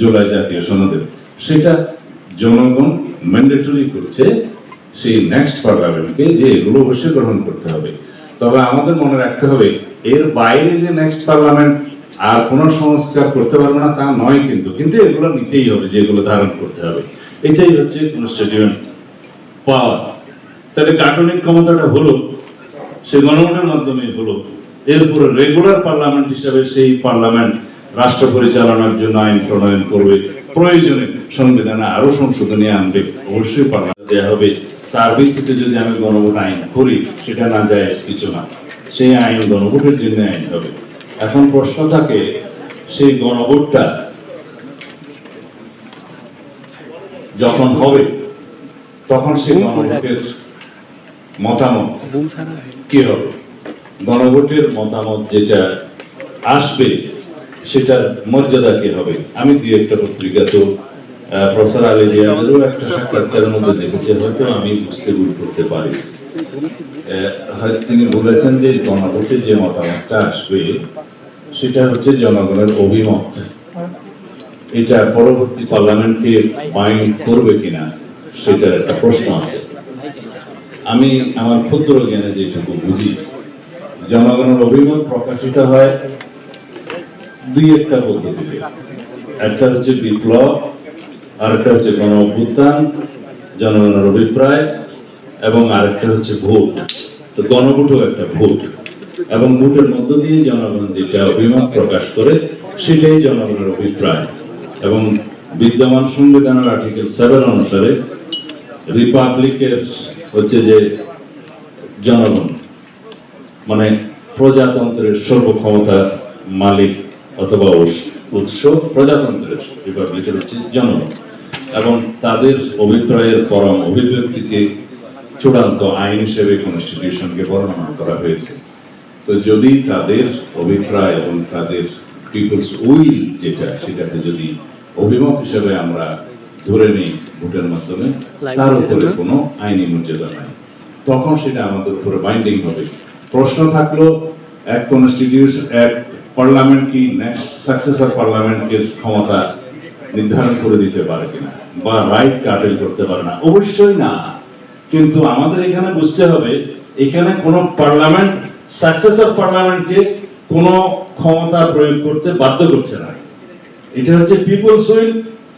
জুলাই জাতীয় সনদের। সেটা জনগণ ম্যান্ডেটরি করছে সেই নেক্সট পার্লামেন্টকে যে এগুলো অবশ্যই গ্রহণ করতে হবে। তবে আমাদের মনে রাখতে হবে, এর বাইরে যে নেক্সট পার্লামেন্ট আর কোন সংস্কার করতে পারবে না তা নয় কিন্তু কিন্তু এগুলো নিতেই হবে, যেগুলো ধারণ করতে হবে। এটাই হচ্ছে পাওয়ার তাহলে গাঠনিক ক্ষমতাটা হলো, সে গণভোটের মাধ্যমে হলো এরপরে রেগুলার পার্লামেন্ট হিসাবে সেই পার্লামেন্ট রাষ্ট্র পরিচালনার জন্য আইন প্রণয়ন করবে। প্রয়োজনে সংবিধানে আরও সংশোধনী আনবে অবশ্যই পার্লামেন্ট দেওয়া হবে। তার ভিত্তিতে যদি আমি গণভোট আইন করি সেটা না যায় কিছু না। সেই আইন গণভোটের জন্য আইন হবে। এখন প্রশ্ন থাকে সেই গণভোটটা যখন হবে তখন সেই গণভোটের মতামত কি হবে? গণভোটের মতামত যেটা আসবে সেটার মর্যাদা কি হবে? আমি দুই একটা পত্রিকা তো প্রফেসর আলী রিয়াজেরও একটা সাক্ষাৎকারের মধ্যে দেখেছি, হয়তো আমি বুঝতে ভুল করতে পারি। তিনি বলেছেন যে যে মতামতটা আসবে, সেটা হচ্ছে জনগণের অভিমত। এটা পরবর্তী পার্লামেন্টকে বাইন্ড করবে কিনা, সেটার একটা প্রশ্ন আছে। আমি আমার ক্ষুদ্র জ্ঞানে যেটুকু বুঝি, জনগণের অভিমত প্রকাশিত হয় দুই একটা পদ্ধতিতে একটা হচ্ছে বিপ্লব আর একটা হচ্ছে গণ অভ্যুত্থান জনগণের অভিপ্রায়, এবং আরেকটা হচ্ছে ভোট। তো গণভোটও একটা ভোট। এবং ভোটের মধ্য দিয়ে জনগণ যেটা অভিমত প্রকাশ করে, সেটাই জনগণের অভিপ্রায়। এবং বিদ্যমান সংবিধানের আর্টিকেল সেভেন অনুসারে রিপাবলিকের হচ্ছে যে জনগণ মানে প্রজাতন্ত্রের সর্বক্ষমতার মালিক অথবা উৎস- প্রজাতন্ত্রের রিপাবলিকের হচ্ছে জনগণ এবং তাদের অভিপ্রায়ের পরম অভিব্যক্তিকে চূড়ান্ত আইন হিসেবে কনস্টিটিউশনকে বর্ণনা করা হয়েছে। তো যদি তাদের অভিপ্রায় এবং তাদের পিপলস উইল যেটা সেটাকে যদি অভিমত হিসেবে আমরা ধরে নিই ভোটের মাধ্যমে তার উপরে কোনো আইনি মর্যাদা নাই। তখন সেটা আমাদের উপরে বাইন্ডিং হবে। প্রশ্ন থাকল এক কনস্টিটিউশন এক পার্লামেন্ট কি নেক্সট সাকসেসর পার্লামেন্টের ক্ষমতা নির্ধারণ করে দিতে পারে কিনা বা রাইট কাটেল করতে পারে না, অবশ্যই না। কিন্তু আমাদের এখানে বুঝতে হবে, এখানে কোন পার্লামেন্ট সাকসেসর পার্লামেন্টকে কোন ক্ষমতা প্রয়োগ করতে বাধ্য করছে না। এটা হচ্ছে পিপলস উইল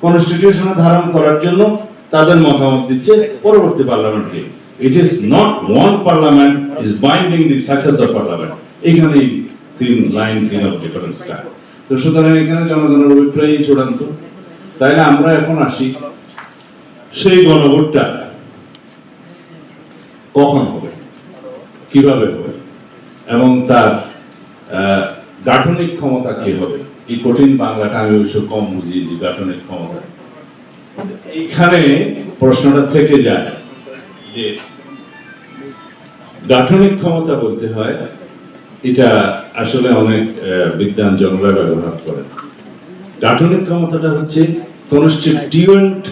কনস্টিটিউশনে ধারণ করার জন্য তাদের মতামত দিচ্ছে পরবর্তী পার্লামেন্টকে। It is not one parliament is binding the successor parliament এখানেই তিন লাইন, তিন অফ ডিফারেন্সটা তো সুতরাং এখানে জনগণের অভিপ্রায় চূড়ান্ত। তাই না আমরা এখন আসি সেই গণভোটটা কখন হবে? কীভাবে হবে? এবং তার গাঠনিক ক্ষমতা কি হবে? এই কঠিন বাংলাটা আমি অবশ্য কম বুঝি যে গাঠনিক ক্ষমতা। এইখানে প্রশ্নটা থেকে যায় যে গাঠনিক ক্ষমতা বলতে হয় এটা আসলে অনেক বিদ্যান জনরা ব্যবহার করেন গাঠনিক ক্ষমতাটা হচ্ছে কনস্টিটিউয়েন্ট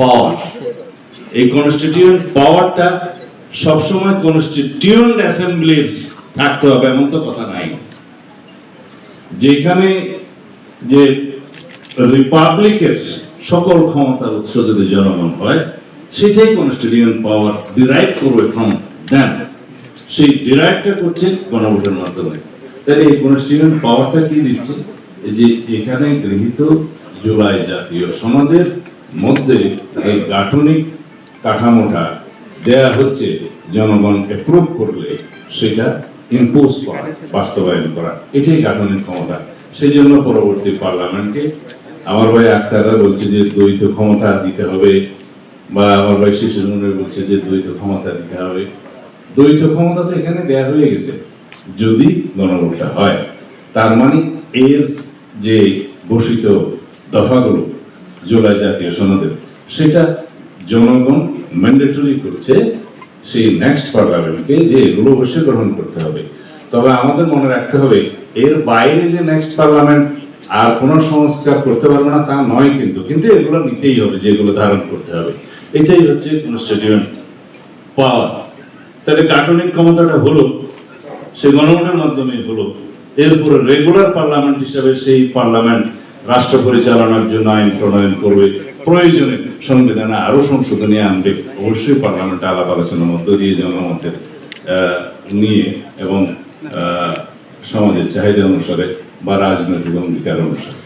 পাওয়ার এই কনস্টিটিউয়েন্ট পাওয়ারটা সবসময় কনস্টিটিউয়েন্ট অ্যাসেম্বলির থাকতে হবে, এমন তো কথা নাই। যেখানে যে রিপাবলিকের সকল ক্ষমতার উৎস যদি জনগণ হয়, সেটাই কনস্টিটিউয়েন্ট পাওয়ার ডিরাইভ করবে ফ্রম দেন সেই ডিরাইভটা করছে গণভোটের মাধ্যমে। তাহলে এই কনস্টিটিউয়েন্ট পাওয়ারটা কি দিচ্ছে? যে এখানে গৃহীত জুলাই জাতীয় সনদের মধ্যে এই গাঠনিক কাঠামোটা দেয়া হচ্ছে, জনগণ অ্যাপ্রুভ করলে সেটা ইম্পোজ করা, বাস্তবায়ন করা, এটাই গাঠনিক ক্ষমতা। সেই জন্য পরবর্তী পার্লামেন্টকে আমার ভাই আক্তাররা বলছে যে দ্বৈত ক্ষমতা দিতে হবে, বা আমার ভাই শিশু বলছে যে দ্বৈত ক্ষমতা দিতে হবে। দ্বৈত ক্ষমতা তো এখানে দেয়া হয়ে গেছে, যদি গণভোটটা হয়। তার মানে এর যে ঘোষিত দফাগুলো জুলাই জাতীয় সনদের সেটা জনগণ ম্যান্ডেটরি করছে সেই নেক্সট পার্লামেন্টকে যে এগুলো অবশ্যই গ্রহণ করতে হবে। তবে আমাদের মনে রাখতে হবে, এর বাইরে যে নেক্সট পার্লামেন্ট আর কোন সংস্কার করতে পারবে না তা নয় কিন্তু কিন্তু এগুলো নিতেই হবে, যেগুলো ধারণ করতে হবে। এটাই হচ্ছে কনস্টিটিউয়েন্ট পাওয়ার তাহলে গাঠনিক ক্ষমতাটা হলো, সে গণভোটের মাধ্যমে হলো। এরপরে রেগুলার পার্লামেন্ট হিসাবে সেই পার্লামেন্ট রাষ্ট্র পরিচালনার জন্য আইন প্রণয়ন করবে। প্রয়োজনে সংবিধানে আরও সংশোধনী আনবে। অবশ্যই পার্লামেন্টে আলাপ আলোচনার মধ্য দিয়ে জনমতের নিয়ে এবং সমাজের চাহিদা অনুসারে বা রাজনৈতিক অঙ্গীকার অনুসারে।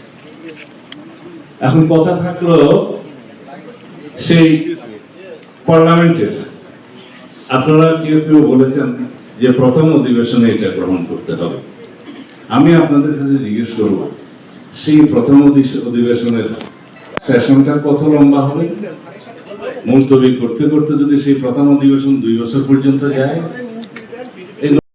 এখন কথা থাকল সেই পার্লামেন্টের আপনারা কেউ কেউ বলেছেন যে প্রথম অধিবেশনে এটা গ্রহণ করতে হবে। আমি আপনাদের কাছে জিজ্ঞেস করব, সেই প্রথম অধি- অধিবেশনের সেশনটা কত লম্বা হবে? মুলতবি করতে করতে যদি সেই প্রথম অধিবেশন দুই বছর পর্যন্ত যায়